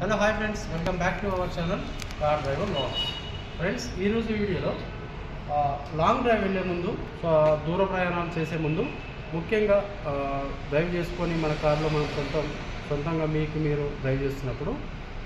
Hello hi friends. Welcome back to our channel car driver logs friends ఈరోజు వీడియోలో long drive వెళ్ళే ముందు దూర ప్రయాణాలు చేసే ముందు ముఖ్యంగా డ్రైవ్ చేసుకొని మన కార్లో మనం సొంతం సొంతంగా మీకు మీరు డ్రైవ్ చేస్తున్నప్పుడు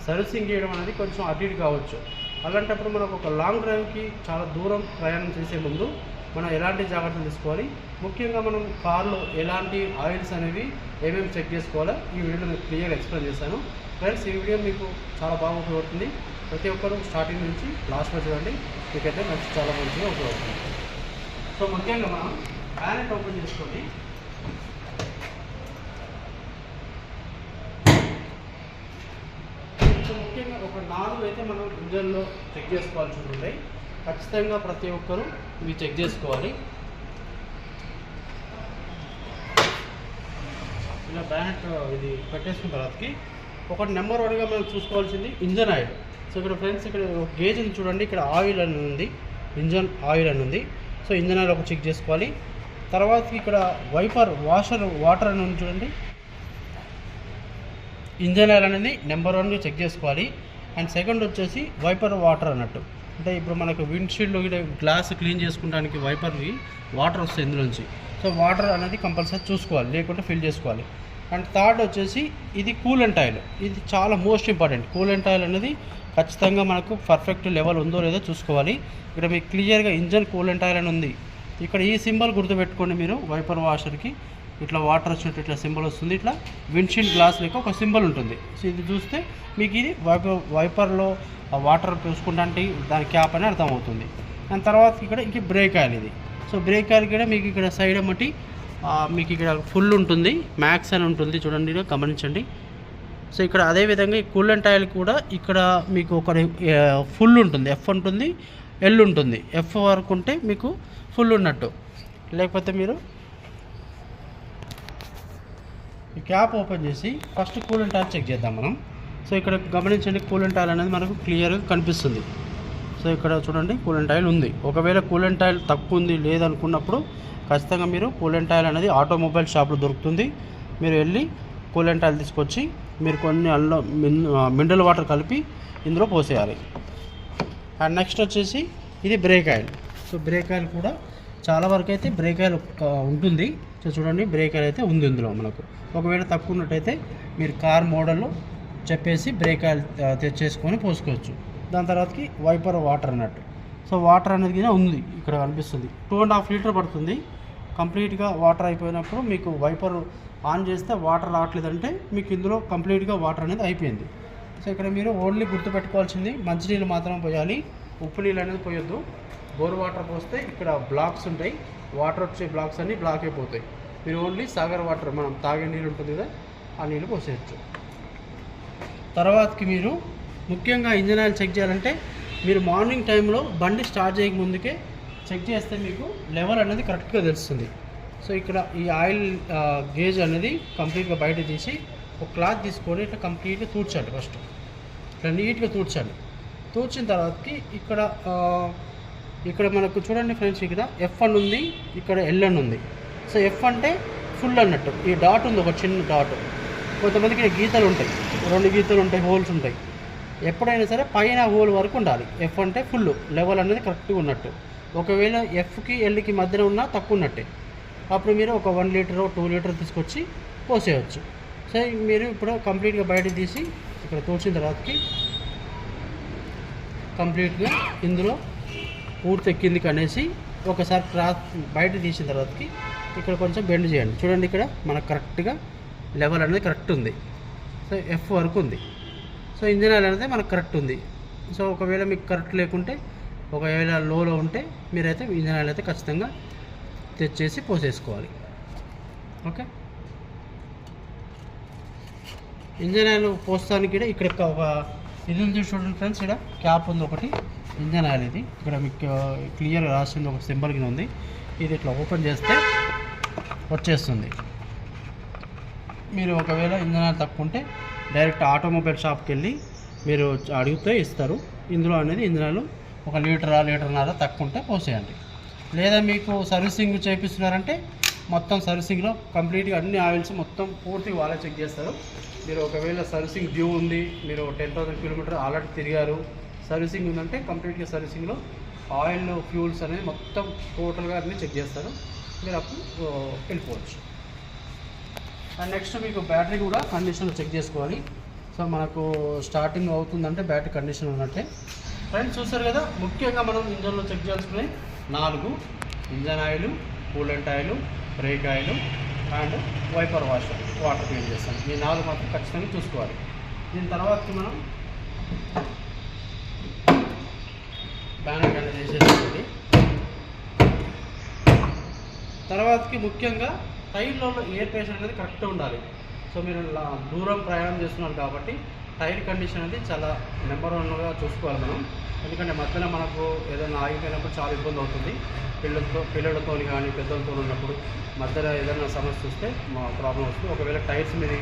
సర్వీసింగ్ చేయడం అనేది కొంచెం అటు ఇటు కావచ్చు. అలాంటప్పుడు మనకు ఒక లాంగ్ డ్రైవ్కి చాలా దూరం ప్రయాణం చేసే ముందు మనం ఎలాంటి జాగ్రత్తలు తీసుకోవాలి? ముఖ్యంగా మనం కార్లో ఎలాంటి ఆయిల్స్ అనేవి ఏమేమి చెక్ చేసుకోవాలో ఈ వీడియోలో నేను క్లియర్గా ఎక్స్ప్లెయిన్ చేశాను ఫ్రెండ్స్ ఈ వీడియో మీకు చాలా బాగా ఉపయోగపడుతుంది. ప్రతి ఒక్కరు స్టార్టింగ్ నుంచి లాస్ట్ వరకు చూడండి. మీకైతే మంచి చాలా మంచిగా ఉపయోగపడుతుంది. సో ముఖ్యంగా మనం ప్యానెట్ ఓపెన్ చేసుకోండి. ముఖ్యంగా ఒక నాలుగు అయితే మనం ఇంజన్లో చెక్ చేసుకోవాల్సి ఉంటాయి ఖచ్చితంగా ప్రతి ఒక్కరూ ఇవి చెక్ చేసుకోవాలి. ఇలా బ్యానెట్ ఇది పెట్టేసుకున్న తర్వాతకి ఒకటి నెంబర్ వన్గా మనం చూసుకోవాల్సింది ఇంజన్ ఆయిల్. సో ఇక్కడ ఫ్రెండ్స్ ఇక్కడ గేజ్ ఉంది చూడండి ఇక్కడ ఆయిల్ అని ఉంది. ఇంజన్ ఆయిల్ అని ఉంది. సో ఇంజన్ ఆయిల్ ఒక చెక్ చేసుకోవాలి. తర్వాత ఇక్కడ వైపర్ వాషర్ వాటర్ అని ఉంది చూడండి. ఇంజన్ ఆయిల్ అనేది నెంబర్ వన్గా చెక్ చేసుకోవాలి. అండ్ సెకండ్ వచ్చేసి వైపర్ వాటర్ అన్నట్టు. అంటే ఇప్పుడు మనకు విండ్షీల్డ్ గ్లాస్ క్లీన్ చేసుకోవడానికి వైపర్వి వాటర్ వస్తుంది ఇందులోంచి. సో వాటర్ అనేది కంపల్సరీ చూసుకోవాలి లేకుంటే ఫిల్ చేసుకోవాలి. అండ్ థర్డ్ వచ్చేసి ఇది కూలెంట్ ఆయిల్. ఇది చాలా మోస్ట్ ఇంపార్టెంట్. కూలెంట్ ఆయిల్ అనేది ఖచ్చితంగా మనకు పర్ఫెక్ట్ లెవెల్ ఉందో లేదో చూసుకోవాలి. ఇక్కడ మీకు క్లియర్గా ఇంజన్ కూలెంట్ ఆయిల్ అని ఉంది. ఇక్కడ ఈ సింబల్ గుర్తుపెట్టుకోండి మీరు వైపర్ వాషర్కి. ఇట్లా వాటర్ వచ్చినట్టు ఇట్లా సింబల్ వస్తుంది. ఇట్లా విండ్షీల్డ్ గ్లాస్ లెక్క ఒక సింబల్ ఉంటుంది. సో ఇది చూస్తే మీకు ఇది వైపర్ వైపర్లో వాటర్ చూసుకుంటే దాని క్యాప్ అని అర్థమవుతుంది. దాని తర్వాత ఇక్కడ ఇంక బ్రేక్ ఆయిల్ ఇది. సో బ్రేక్ ఆయిల్ కూడా మీకు ఇక్కడ సైడ్ అమ్మటి మీకు ఇక్కడ ఫుల్ ఉంటుంది. మ్యాక్స్ అని ఉంటుంది. చూడండి గమనించండి. సో ఇక్కడ అదేవిధంగా ఈ కూలెంట్ ఆయిల్ కూడా ఇక్కడ మీకు ఒక ఫుల్ ఉంటుంది. ఎఫ్ ఉంటుంది ఎల్ ఉంటుంది. ఎఫ్ వరకు ఉంటే మీకు ఫుల్ ఉన్నట్టు. లేకపోతే మీరు ఈ క్యాప్ ఓపెన్ చేసి ఫస్ట్ కూలెంట్ ఆయిల్ చెక్ చేద్దాం మనం. సో ఇక్కడ గమనించండి కూలెంట్ ఆయిల్ అనేది మనకు క్లియర్గా కనిపిస్తుంది. సో ఇక్కడ చూడండి కూలెంట్ ఆయిల్ ఉంది. ఒకవేళ కూలెంట్ ఆయిల్ తక్కువ ఉంది లేదనుకున్నప్పుడు ఖచ్చితంగా మీరు కూలెంట్ ఆయిల్ అనేది ఆటోమొబైల్ షాప్లో దొరుకుతుంది. మీరు వెళ్ళి కూలెంట్ ఆయిల్ తీసుకొచ్చి మీరు కొన్ని అల్లం మినరల్ వాటర్ కలిపి ఇందులో పోసేయాలి. అండ్ నెక్స్ట్ వచ్చేసి ఇది brake oil. So brake oil కూడా చాలా వరకు అయితే బ్రేక్ ఆయిల్ ఉంటుంది. సో చూడండి బ్రేక్ ఆయిల్ అయితే ఉంది ఇందులో మనకు. ఒకవేళ తక్కువ ఉన్నట్టయితే మీరు కార్ మోడల్లో చెప్పేసి బ్రేక్ ఆయిల్ తెచ్చేసుకొని పోసుకోవచ్చు. దాని తర్వాతకి వైపర్ వాటర్ అన్నట్టు. సో వాటర్ అనేది కూడా ఉంది ఇక్కడ కనిపిస్తుంది. టూ అండ్ హాఫ్ లీటర్ పడుతుంది. కంప్లీట్గా వాటర్ అయిపోయినప్పుడు మీకు వైపర్ ఆన్ చేస్తే వాటర్ రావట్లేదంటే మీకు ఇందులో కంప్లీట్గా వాటర్ అనేది అయిపోయింది. సో ఇక్కడ మీరు ఓన్లీ గుర్తుపెట్టుకోవాల్సింది మంచినీళ్ళు మాత్రం పోయాలి. ఉప్పు నీళ్ళు అనేది పోయొద్దు. బోర్ వాటర్ పోస్తే ఇక్కడ బ్లాక్స్ ఉంటాయి. వాటర్ వచ్చే బ్లాక్స్ అన్నీ బ్లాక్ అయిపోతాయి మీరు ఓన్లీ సాగర్ వాటర్ మనం తాగే నీళ్ళు ఉంటుంది కదా ఆ నీళ్ళు పోసేయచ్చు. తర్వాతకి మీరు ముఖ్యంగా ఇంజన్ ఆయిల్ చెక్ చేయాలంటే మీరు మార్నింగ్ టైంలో బండి స్టార్ట్ చేయక ముందుకే చెక్ చేస్తే మీకు లెవెల్ అనేది కరెక్ట్గా తెలుస్తుంది. సో ఇక్కడ ఈ ఆయిల్ గేజ్ అనేది కంప్లీట్గా బయట తీసి ఒక క్లాత్ తీసుకొని ఇట్లా కంప్లీట్గా తూడ్చాలి ఫస్ట్. ఇట్లా నీట్గా తూడ్చాలి. తూడ్చిన తర్వాతకి ఇక్కడ ఇక్కడ మనకు చూడండి ఫ్రెండ్స్ ఇక్కడ ఎఫ్ అని ఉంది ఇక్కడ ఎల్ అన్ ఉంది. సో ఎఫ్ అంటే ఫుల్ అన్నట్టు. ఈ డాట్ ఉంది ఒక చిన్న డాట్. కొంతమందికి గీతలు ఉంటాయి. రెండు గీతలు ఉంటాయి హోల్స్ ఉంటాయి. ఎప్పుడైనా సరే పైన హోల్ వరకు ఉండాలి. ఎఫ్ అంటే ఫుల్ లెవెల్ అనేది కరెక్ట్గా ఉన్నట్టు. ఒకవేళ ఎఫ్కి ఎల్కి మధ్యన ఉన్నా తక్కువ ఉన్నట్టే. అప్పుడు మీరు ఒక వన్ లీటర్ టూ లీటర్ తీసుకొచ్చి పోసేయచ్చు సో మీరు ఇప్పుడు కంప్లీట్గా బయట తీసి ఇక్కడ తోచిన తర్వాతకి కంప్లీట్గా ఇందులో పూర్తి ఎక్కింది అనేసి ఒకసారి క్రాస్ బయట తీసిన తర్వాతకి ఇక్కడ కొంచెం బెండ్ చేయండి. చూడండి ఇక్కడ మనకు కరెక్ట్గా లెవెల్ అనేది కరెక్ట్ ఉంది. సో ఎఫ్ వరకు ఉంది. సో ఇంజిన్ ఆయిల్ అనేది మనకు కరెక్ట్ ఉంది. సో ఒకవేళ మీకు కరెక్ట్ లేకుంటే ఒకవేళ లోలో ఉంటే మీరైతే ఇంజిన్ ఆయిల్ అయితే ఖచ్చితంగా తెచ్చేసి పోసేసుకోవాలి. ఓకే? ఇంజన్ ఆయిల్ పోస్తానికి కూడా ఇక్కడ ఒక ఇది ఉంది చూడండి ఫ్రెండ్స్ ఇక్కడ క్యాప్ ఉంది ఒకటి. ఇంజన్ ఆయిల్ ఇది. ఇక్కడ మీకు క్లియర్ రాసింది ఒక సింబల్ కింద ఉంది. ఇది ఇట్లా ఓపెన్ చేస్తే వచ్చేస్తుంది. మీరు ఒకవేళ ఇంజన్ ఆయిల్ తక్కువ ఉంటే డైరెక్ట్ ఆటోమొబైల్ షాప్కి వెళ్ళి మీరు అడిగితే ఇస్తారు. ఇందులో అనేది ఇంధనాలు ఒక లీటరా లీటర్న్నర తక్కువ ఉంటే పోసేయండి. లేదా మీకు సర్వీసింగ్ చేపిస్తున్నారంటే మొత్తం సర్వీసింగ్లో కంప్లీట్గా అన్ని ఆయిల్స్ మొత్తం పూర్తిగా వాళ్ళే చెక్ చేస్తారు. మీరు ఒకవేళ సర్వీసింగ్ డ్యూ ఉంది మీరు టెన్ థౌసండ్ కిలోమీటర్ ఆల్రెడీ తిరిగారు సర్వీసింగ్ ఉందంటే కంప్లీట్గా సర్వీసింగ్లో ఆయిల్ ఫ్యూల్స్ అనేది మొత్తం టోటల్గా అన్ని చెక్ చేస్తారు. మీరు అప్పుడు వెళ్ళిపోవచ్చు. అండ్ నెక్స్ట్ మీకు బ్యాటరీ కూడా కండిషన్ చెక్ చేసుకోవాలి. సో మనకు స్టార్టింగ్ అవుతుందంటే బ్యాటరీ కండిషన్ ఉన్నట్టే. ఫ్రెండ్స్ చూస్తారు కదా? ముఖ్యంగా మనం ఇంజన్లో చెక్ చేయాల్సుకునే నాలుగు. Engine oil coolant oil brake oil and wiper wash water clean చేస్తాం. ఈ నాలుగు మాత్రం ఖచ్చితంగా చూసుకోవాలి. దీని తర్వాతకి మనం బ్యానర్ కండ చేసేసుకోండి తర్వాతకి ముఖ్యంగా టైర్లో ఎయిర్ ప్రెషర్ అనేది కరెక్ట్గా ఉండాలి. సో మీరు దూరం ప్రయాణం చేస్తున్నారు కాబట్టి టైర్ కండిషన్ అనేది చాలా నెంబర్ వన్గా చూసుకోవాలి మనం. ఎందుకంటే మధ్యలో మనకు ఏదైనా ఆగిపోయినప్పుడు చాలా ఇబ్బంది అవుతుంది. పిల్లలతో పిల్లలతో కానీ పెద్దలతో ఉన్నప్పుడు మధ్యలో ఏదైనా సమస్య వస్తే మా ప్రాబ్లం వస్తుంది. ఒకవేళ టైర్స్ మీద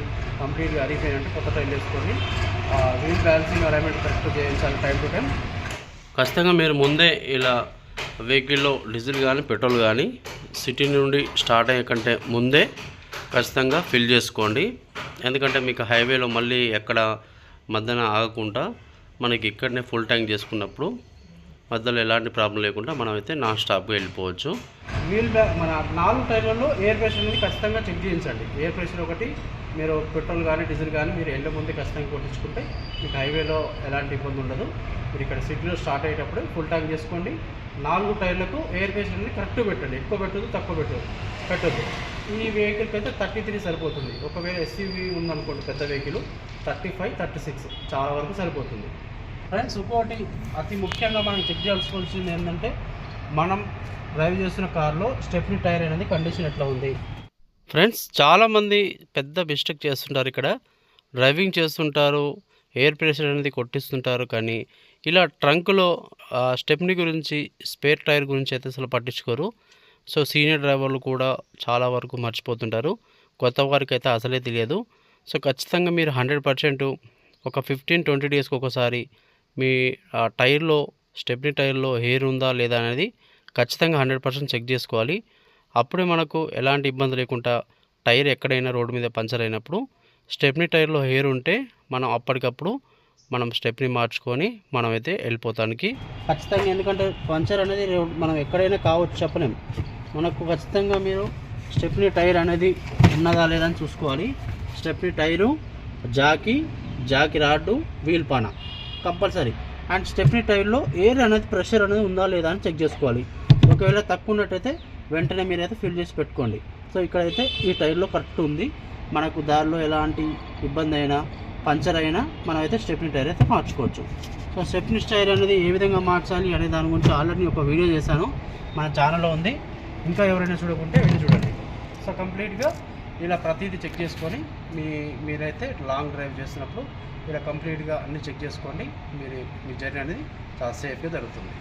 కంప్లీట్గా అరిగిపోయినట్టు కొత్త టైర్లు వేసుకొని వీల్ బ్యాలెన్సింగ్ అలైన్మెంట్ కరెక్ట్ చేయించాలి టైం టు టైం ఖచ్చితంగా మీరు ముందే ఇలా వెహికల్లో డీజిల్ కానీ పెట్రోల్ కానీ సిటీ నుండి స్టార్ట్ అయ్యే కంటే ముందే ఖచ్చితంగా ఫిల్ చేసుకోండి. ఎందుకంటే మీకు హైవేలో మళ్ళీ ఎక్కడ మధ్యన ఆగకుండా మనకి ఇక్కడనే ఫుల్ ట్యాంక్ చేసుకున్నప్పుడు మధ్యలో ఎలాంటి ప్రాబ్లం లేకుండా మనం అయితే నాన్ స్టాప్గా వెళ్ళిపోవచ్చు. వీల్ మన నాలుగు టైర్లలో ఎయిర్ ప్రెషర్ అనేది ఖచ్చితంగా చెక్ చేయించండి. ఎయిర్ ప్రెషర్ ఒకటి మీరు పెట్రోల్ కానీ డీజిల్ కానీ మీరు వెళ్ళే ముందు ఖచ్చితంగా కొట్టించుకుంటే మీకు హైవేలో ఎలాంటి ఇబ్బంది ఉండదు. మీరు ఇక్కడ సిటీలో స్టార్ట్ అయ్యేటప్పుడు ఫుల్ ట్యాంక్ చేసుకోండి. నాలుగు టైర్లకు ఎయిర్ ప్రెషర్ అనేది కరెక్ట్ పెట్టండి. ఎక్కువ పెట్టదు తక్కువ పెట్టదు పెట్టద్దు. ఈ వెహికల్కి అయితే థర్టీ త్రీ సరిపోతుంది. ఒకవేళ ఎస్యూవీ ఉందనుకోండి పెద్ద vehicle thirty five thirty six చాలా వరకు సరిపోతుంది. ఫ్రెండ్స్ ఇంకోటి అతి ముఖ్యంగా మనం చెక్ చేయాల్సుకోవాల్సింది ఏంటంటే మనం డ్రైవ్ చేస్తున్న కార్లో స్టెప్ని టైర్ అనేది కండిషన్ ఎట్లా ఉంది? ఫ్రెండ్స్ చాలామంది పెద్ద మిస్టేక్ చేస్తుంటారు ఇక్కడ. డ్రైవింగ్ చేస్తుంటారు ఎయిర్ ప్రెషర్ అనేది కొట్టిస్తుంటారు కానీ ఇలా ట్రంక్లో స్టెప్ని గురించి స్పేర్ టైర్ గురించి అయితే అసలు పట్టించుకోరు. సో సీనియర్ డ్రైవర్లు కూడా చాలా వరకు మర్చిపోతుంటారు. కొత్త వారికి అయితే అసలే తెలియదు. సో ఖచ్చితంగా మీరు హండ్రెడ్ పర్సెంట్ ఒక ఫిఫ్టీన్ ట్వంటీ డేస్కి ఒకసారి మీ ఆ, టైర్లో స్టెప్నీ టైర్లో హెయిర్ ఉందా లేదా అనేది ఖచ్చితంగా హండ్రెడ్ పర్సెంట్ చెక్ చేసుకోవాలి. అప్పుడే మనకు ఎలాంటి ఇబ్బంది లేకుండా టైర్ ఎక్కడైనా రోడ్డు మీద పంచర్ అయినప్పుడు స్టెప్నీ టైర్లో హెయిర్ ఉంటే మనం అప్పటికప్పుడు మనం స్టెప్ని మార్చుకొని మనం అయితే వెళ్ళిపోతానికి. ఖచ్చితంగా ఎందుకంటే పంచర్ అనేది మనం ఎక్కడైనా కావచ్చు చెప్పలేం. మనకు ఖచ్చితంగా మీరు స్టెప్నీ టైర్ అనేది ఉన్నదా లేదా అని చూసుకోవాలి. స్టెప్నీ టైరు జాకీ జాకీ రాడ్డు వీల్పాన కంపల్సరీ. అండ్ స్టెప్నీ టైర్లో ఎయిర్ అనేది ప్రెషర్ అనేది ఉందా లేదా అని చెక్ చేసుకోవాలి. ఒకవేళ తక్కువ ఉన్నట్టయితే వెంటనే మీరైతే ఫిల్ చేసి పెట్టుకోండి. సో ఇక్కడైతే ఈ టైర్లో కరెక్ట్ ఉంది. మనకు దారిలో ఎలాంటి ఇబ్బంది అయినా పంచర్ అయినా మనం అయితే స్టెప్నీ టైర్ అయితే మార్చుకోవచ్చు. సో స్టెప్నీ టైర్ అనేది ఏ విధంగా మార్చాలి అనే దాని గురించి ఆల్రెడీ ఒక వీడియో చేశాను. మన ఛానల్లో ఉంది. ఇంకా ఎవరైనా చూడకుంటే వెళ్ళి చూడండి. సో కంప్లీట్గా ఇలా ప్రతిదీ చెక్ చేసుకొని మీ మీరైతే లాంగ్ డ్రైవ్ చేసినప్పుడు ఇలా కంప్లీట్గా అన్ని చెక్ చేసుకోండి. మీరు మీ జర్నీ అనేది చాలా సేఫ్గా జరుగుతుంది.